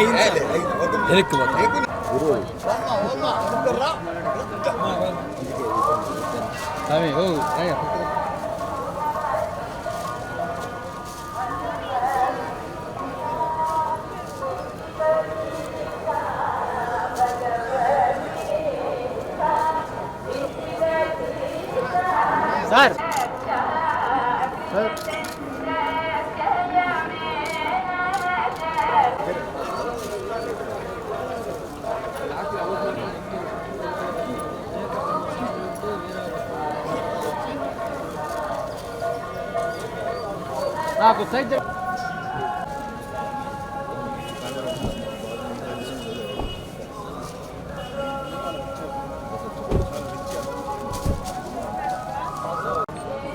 వెనక్కి పోతా స్వామి ఓ రాయ. సార్ మాకు సైడ్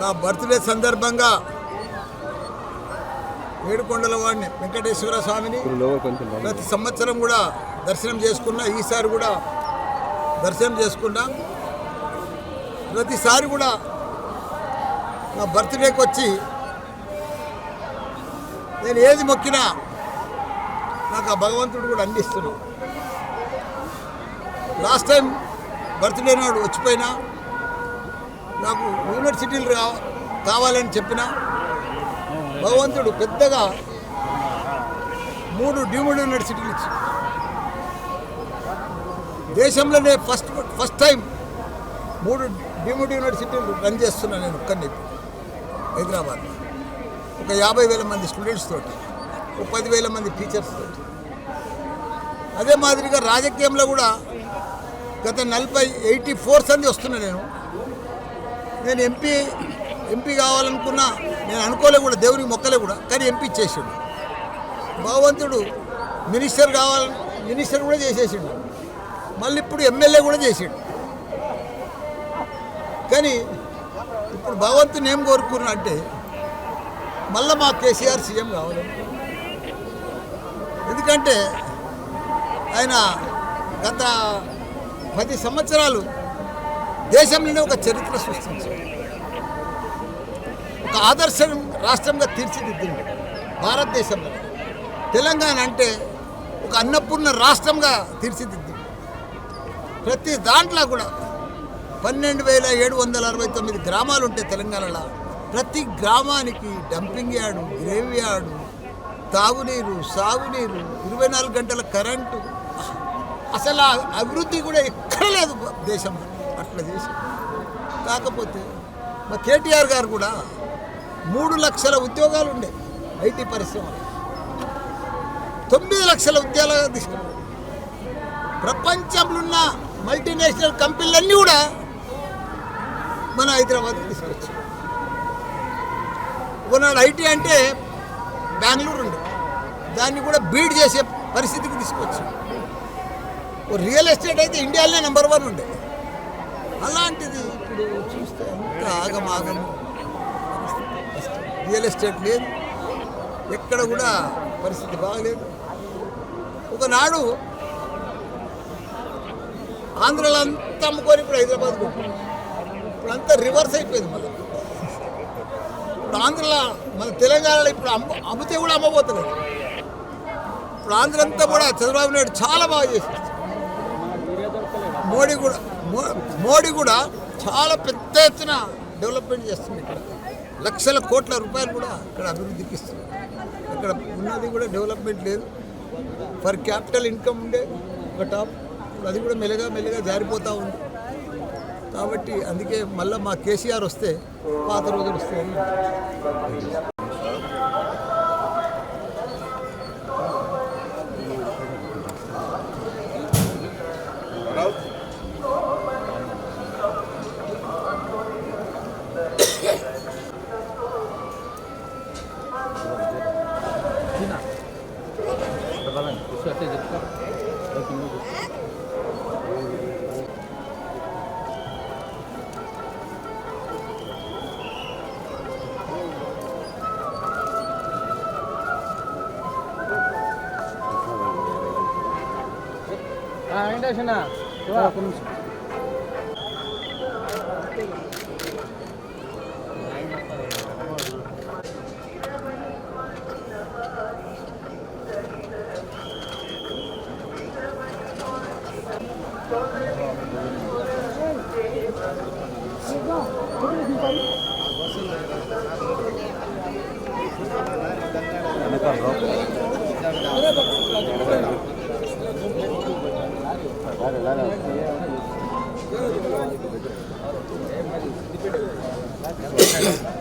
నా బర్త్డే సందర్భంగా ఏడుకొండల వాడిని వెంకటేశ్వర స్వామిని ప్రతి సంవత్సరం కూడా దర్శనం చేసుకున్నా ఈసారి కూడా దర్శనం చేసుకున్నా. ప్రతిసారి కూడా నా బర్త్డేకి వచ్చి నేను ఏది మొక్కినా నాకు ఆ భగవంతుడు కూడా అందిస్తున్నాడు. లాస్ట్ టైం బర్త్డే నాడు వచ్చిపోయినా నాకు యూనివర్సిటీలు రా కావాలని చెప్పిన భగవంతుడు పెద్దగా మూడు డీమ్డ్ యూనివర్సిటీలు ఇచ్చి దేశంలోనే ఫస్ట్ ఫస్ట్ టైం మూడు డీమ్డ్ యూనివర్సిటీలు రన్ చేస్తున్నా నేను ఒక్కరిని హైదరాబాద్ ఒక యాభై వేల మంది స్టూడెంట్స్ తోటి ఒక పదివేల మంది టీచర్స్ తోటి. అదే మాదిరిగా రాజకీయంలో కూడా గత నలభై ఎయిటీ ఫోర్స్ అనేది వస్తున్నా నేను. నేను ఎంపీ ఎంపీ కావాలనుకున్నా నేను అనుకోలే కూడా దేవునికి మొక్కలే కూడా కానీ ఎంపీ చేసిండు. భగవంతుడు మినిస్టర్ కావాలని మినిస్టర్ కూడా చేసేసిండు. మళ్ళీ ఇప్పుడు ఎమ్మెల్యే కూడా చేసిండు. కానీ ఇప్పుడు భగవంతుని ఏం కోరుకున్నా అంటే మళ్ళీ మా కేసీఆర్ సీఎం కావాలి. ఎందుకంటే ఆయన గత పది సంవత్సరాలు దేశంలోనే ఒక చరిత్ర సృష్టించారు ఒక ఆదర్శం రాష్ట్రంగా తీర్చిదిద్దింది భారతదేశంలో. తెలంగాణ అంటే ఒక అన్నపూర్ణ రాష్ట్రంగా తీర్చిదిద్దింది. ప్రతి దాంట్లో కూడా పన్నెండు వేల ఏడు వందల అరవై తొమ్మిది గ్రామాలు ఉంటాయి తెలంగాణలో. ప్రతి గ్రామానికి డంపింగ్ యార్డు గ్రేవ్ యార్డు తాగునీరు సాగునీరు ఇరవై నాలుగు గంటల కరెంటు. అసలు ఆ అభివృద్ధి కూడా ఎక్కడ లేదు దేశంలో అట్లా చేసి. కాకపోతే మా కేటీఆర్ గారు కూడా మూడు లక్షల ఉద్యోగాలు ఉండే ఐటీ పరిశ్రమలో. తొమ్మిది లక్షల ఉద్యోగాలు తీసుకున్నారు. ప్రపంచంలో ఉన్న మల్టీనేషనల్ కంపెనీలన్నీ కూడా మన హైదరాబాద్ తీసుకొచ్చాయి ఒకనాడు ఐటీ అంటే బెంగళూరు ఉండు. దాన్ని కూడా బీడ్ చేసే పరిస్థితికి తీసుకొచ్చు. ఓ రియల్ ఎస్టేట్ అయితే ఇండియాలోనే నెంబర్ వన్ ఉండే. అలాంటిది ఇప్పుడు చూస్తే ఎంత ఆగమాగం రియల్ ఎస్టేట్ లేదు. ఎక్కడ కూడా పరిస్థితి బాగలేదు. ఒకనాడు ఆంధ్రలో అంతా అమ్ముకొని ఇప్పుడు హైదరాబాద్ ఇప్పుడు అంతా రివర్స్ అయిపోయింది మళ్ళీ. ఇప్పుడు ఆంధ్రలో మన తెలంగాణలో ఇప్పుడు అమ్మ అమ్మితే కూడా అమ్మబోతున్నారు. ఇప్పుడు ఆంధ్ర అంతా కూడా చంద్రబాబు నాయుడు చాలా బాగా చేశారు మోడీ కూడా మో- మోడీ కూడా చాలా పెద్ద ఎత్తున డెవలప్మెంట్ చేస్తుంది ఇక్కడ. లక్షల కోట్ల రూపాయలు కూడా ఇక్కడ అభివృద్ధికి ఇస్తుంది. ఇక్కడ ఉన్నది కూడా డెవలప్మెంట్ లేదు. ఫర్ క్యాపిటల్ ఇన్కమ్ ఉండే ఒక టాప్. అది కూడా మెల్లగా మెల్లగా జారిపోతూ ఉంది. కాబట్టి అందుకే మళ్ళీ మా కేసీఆర్ వస్తే పాత రోజులు వస్తాయని আসে না Gracias.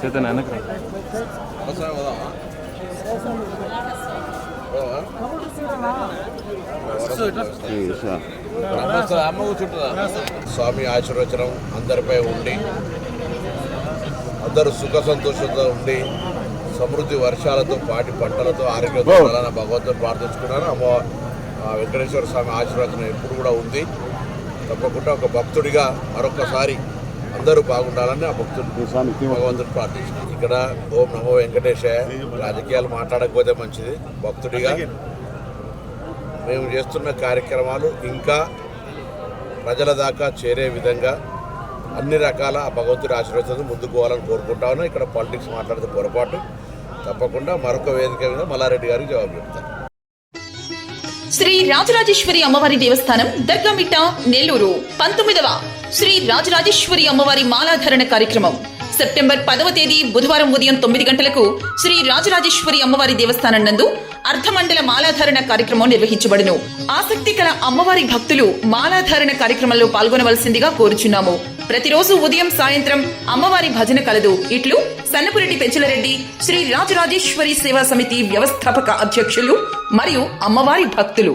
చేతన కూర్చుంటుందా స్వామి ఆశీర్వచనం అందరిపై ఉండి అందరూ సుఖ సంతోషంతో ఉండి సమృద్ధి వర్షాలతో పాటి పంటలతో ఆరోగ్యంతో భగవంతుని ప్రార్థించుకున్నాను అమ్మ ఆ వెంకటేశ్వర స్వామి ఆశీర్వచనం ఎప్పుడు కూడా ఉంది. తప్పకుండా ఒక భక్తుడిగా మరొకసారి అందరూ బాగుండాలని ఆ భక్తుడు భగవంతుడు భగవంతుని ఇక్కడ ఓం నమో వెంకటేశాయ రాజకీయాలు మాట్లాడకపోతే మంచిది. భక్తుడిగా మేము చేస్తున్న కార్యక్రమాలు ఇంకా ప్రజల దాకా చేరే విధంగా అన్ని రకాల భగవంతుడి ఆశీర్వచనం ముందుకు పోవాలని కోరుకుంటా ఇక్కడ పాలిటిక్స్ మాట్లాడితే పొరపాటు. తప్పకుండా మరొక వేదిక మీద మల్లారెడ్డి గారికి జవాబు చెప్తాను. శ్రీ రాజరాజేశ్వరి అమ్మవారి దేవస్థానం దర్గామిట్ట నెల్లూరు. పంతొమ్మిదవ శ్రీ రాజరాజేశ్వరి అమ్మవారి మాలాధరణ కార్యక్రమం. సెప్టెంబర్ పదవ తేదీ బుధవారం ఉదయం తొమ్మిది గంటలకు శ్రీ రాజరాజేశ్వరి అమ్మవారి దేవస్థానం నందు అర్ధమండల మాలాధారణ కార్యక్రమం నిర్వహించబడును. ఆసక్తి కల అమ్మవారి భక్తులు మాలాధారణ కార్యక్రమంలో పాల్గొనవలసిందిగా కోరుచున్నాము. ప్రతిరోజు ఉదయం సాయంత్రం అమ్మవారి భజన కలదు. ఇట్లు సన్నపురెడ్డి పెంచలరెడ్డి శ్రీ రాజరాజేశ్వరి సేవా సమితి వ్యవస్థాపక అధ్యక్షులు మరియు అమ్మవారి భక్తులు.